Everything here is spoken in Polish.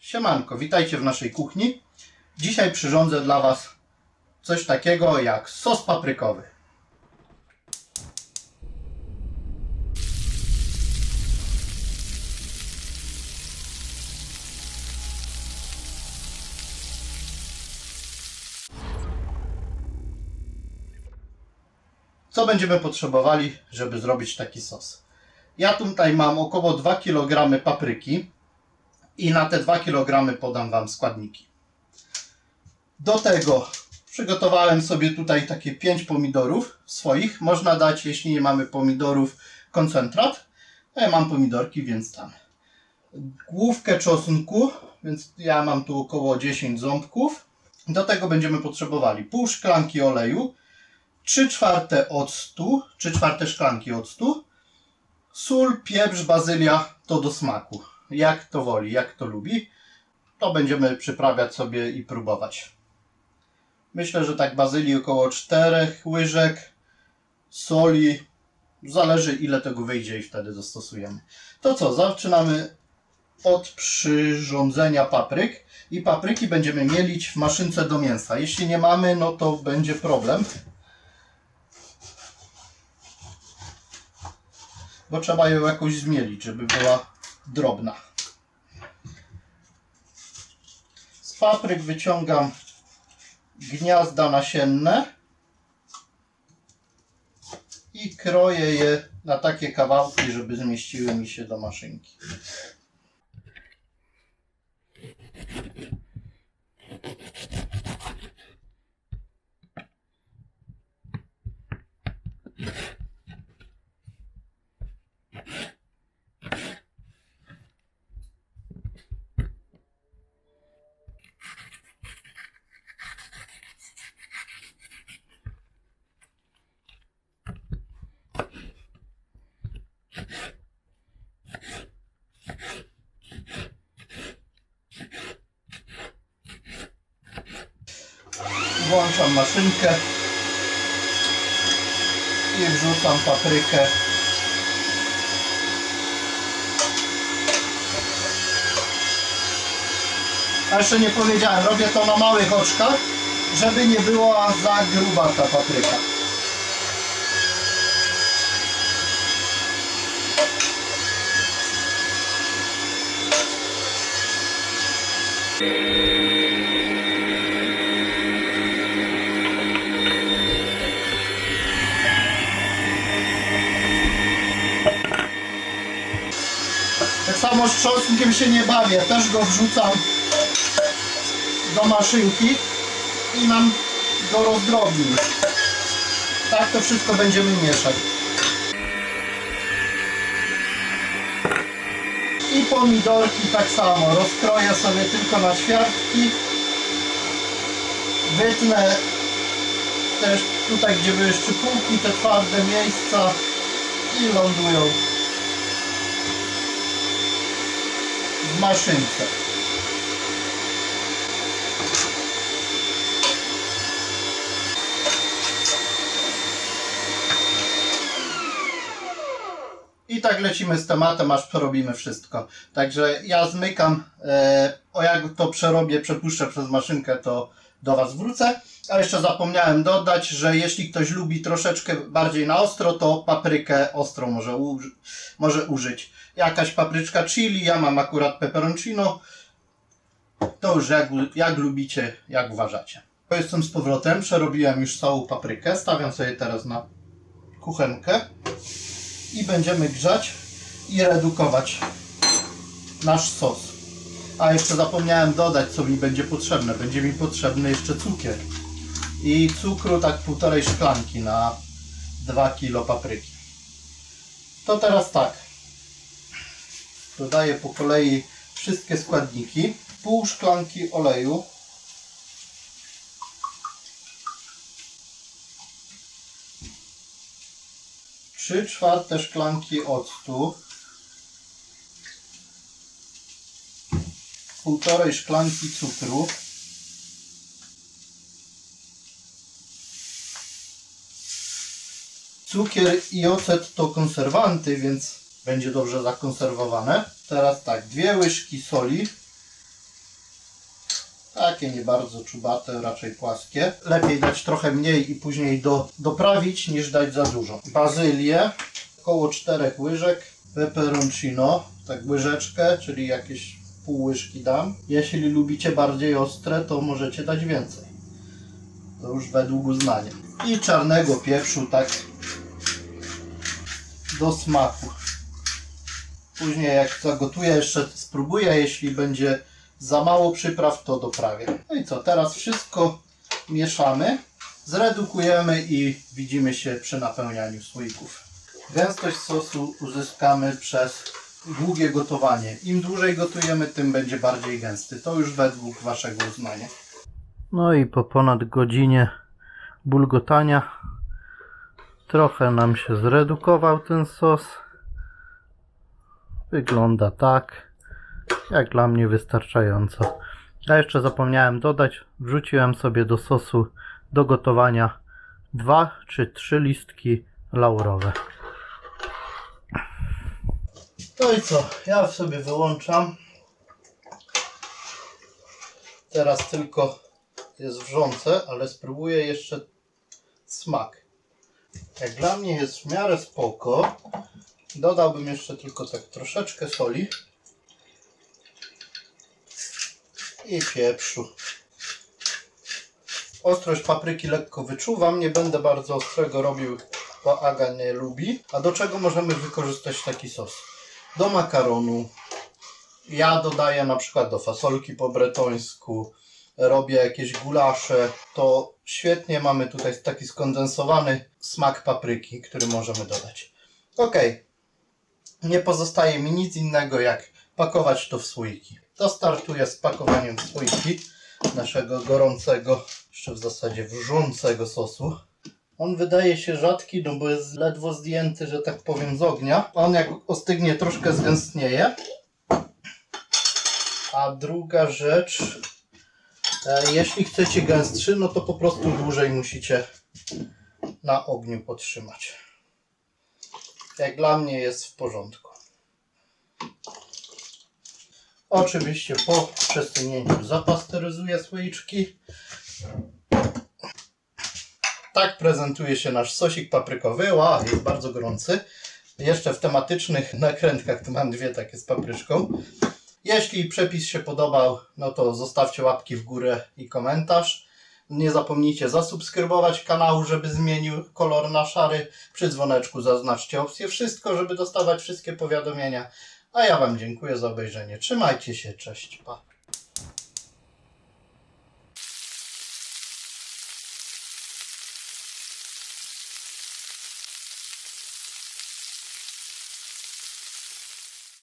Siemanko, witajcie w naszej kuchni. Dzisiaj przyrządzę dla Was coś takiego jak sos paprykowy. Co będziemy potrzebowali, żeby zrobić taki sos? Ja tutaj mam około 2 kg papryki i na te 2 kg podam Wam składniki. Do tego przygotowałem sobie tutaj takie 5 pomidorów swoich. Można dać, jeśli nie mamy pomidorów, koncentrat. Ja mam pomidorki, więc tam. Główkę czosnku, więc ja mam tu około 10 ząbków. Do tego będziemy potrzebowali pół szklanki oleju, 3 czwarte octu, 3 czwarte szklanki octu, sól, pieprz, bazylia to do smaku. Jak to woli, jak to lubi. To będziemy przyprawiać sobie i próbować. Myślę, że tak bazylii około 4 łyżek, soli, zależy ile tego wyjdzie i wtedy dostosujemy. To co, zaczynamy od przyrządzenia papryk i papryki będziemy mielić w maszynce do mięsa. Jeśli nie mamy, no to będzie problem. bo trzeba ją jakoś zmielić, żeby była drobna. Z papryk wyciągam gniazda nasienne i kroję je na takie kawałki, żeby zmieściły mi się do maszynki. Włączam maszynkę i wrzucam paprykę. A jeszcze nie powiedziałem, robię to na małych oczkach, żeby nie była za gruba ta papryka. Czosnkiem się nie bawię, też go wrzucam do maszynki i nam go rozdrobni. Tak to wszystko będziemy mieszać. I pomidorki tak samo, rozkroję sobie tylko na ćwiartki. Wytnę też tutaj, gdzie były szczypułki, te twarde miejsca i lądują w maszynce. I tak lecimy z tematem, aż przerobimy wszystko. Także ja zmykam, e, o jak to przerobię, przepuszczę przez maszynkę, to do Was wrócę. A jeszcze zapomniałem dodać, że jeśli ktoś lubi troszeczkę bardziej na ostro, to paprykę ostrą może, uży- może użyć. Jakaś papryczka chili, ja mam akurat peperoncino. To już jak, jak lubicie, jak uważacie. Jestem z powrotem, przerobiłem już całą paprykę. Stawiam sobie teraz na kuchenkę i będziemy grzać i redukować nasz sos. A jeszcze zapomniałem dodać, co mi będzie potrzebne. Będzie mi potrzebny jeszcze cukier. I cukru tak półtorej szklanki na 2 kg papryki. To teraz tak. Dodaję po kolei wszystkie składniki. Pół szklanki oleju. Trzy czwarte szklanki octu. Półtorej szklanki cukru. Cukier i ocet to konserwanty, więc będzie dobrze zakonserwowane. Teraz tak, dwie łyżki soli. takie nie bardzo czubate, raczej płaskie. Lepiej dać trochę mniej i później do, doprawić niż dać za dużo. Bazylię, około 4 łyżek. Peperoncino, tak łyżeczkę, czyli jakieś pół łyżki dam. Jeśli lubicie bardziej ostre, to możecie dać więcej. To już według uznania. I czarnego pieprzu tak do smaku. Później jak zagotuję jeszcze spróbuję, jeśli będzie za mało przypraw, to doprawię. No i co, teraz wszystko mieszamy, zredukujemy i widzimy się przy napełnianiu słoików. Gęstość sosu uzyskamy przez długie gotowanie. Im dłużej gotujemy, tym będzie bardziej gęsty. To już według Waszego uznania. No i po ponad godzinie bulgotania trochę nam się zredukował ten sos. Wygląda tak, jak dla mnie wystarczająco. Ja jeszcze zapomniałem dodać, wrzuciłem sobie do sosu do gotowania dwa czy trzy listki laurowe. No i co? Ja sobie wyłączam. Teraz tylko jest wrzące, ale spróbuję jeszcze smak. Jak dla mnie jest w miarę spoko. Dodałbym jeszcze tylko tak troszeczkę soli i pieprzu. Ostrość papryki lekko wyczuwam, nie będę bardzo ostrego robił, bo Aga nie lubi. A do czego możemy wykorzystać taki sos? Do makaronu. Ja dodaję na przykład do fasolki po bretońsku, robię jakieś gulasze, to świetnie mamy tutaj taki skondensowany smak papryki, który możemy dodać. Ok, nie pozostaje mi nic innego jak pakować to w słoiki. To startuję z pakowaniem w słoiki naszego gorącego, jeszcze w zasadzie wrzącego sosu. On wydaje się rzadki, no bo jest ledwo zdjęty, że tak powiem, z ognia. On jak ostygnie, troszkę zgęstnieje. A druga rzecz, e, jeśli chcecie gęstszy, no to po prostu dłużej musicie na ogniu podtrzymać. Jak dla mnie jest w porządku. Oczywiście po przesunięciu zapasteryzuję słoiczki. Tak prezentuje się nasz sosik paprykowy. Wow, jest bardzo gorący. Jeszcze w tematycznych nakrętkach to mam dwie takie z papryczką. Jeśli przepis się podobał, no to zostawcie łapki w górę i komentarz. Nie zapomnijcie zasubskrybować kanału, żeby zmienił kolor na szary. Przy dzwoneczku zaznaczcie opcję wszystko, żeby dostawać wszystkie powiadomienia. A ja Wam dziękuję za obejrzenie. Trzymajcie się, cześć, pa.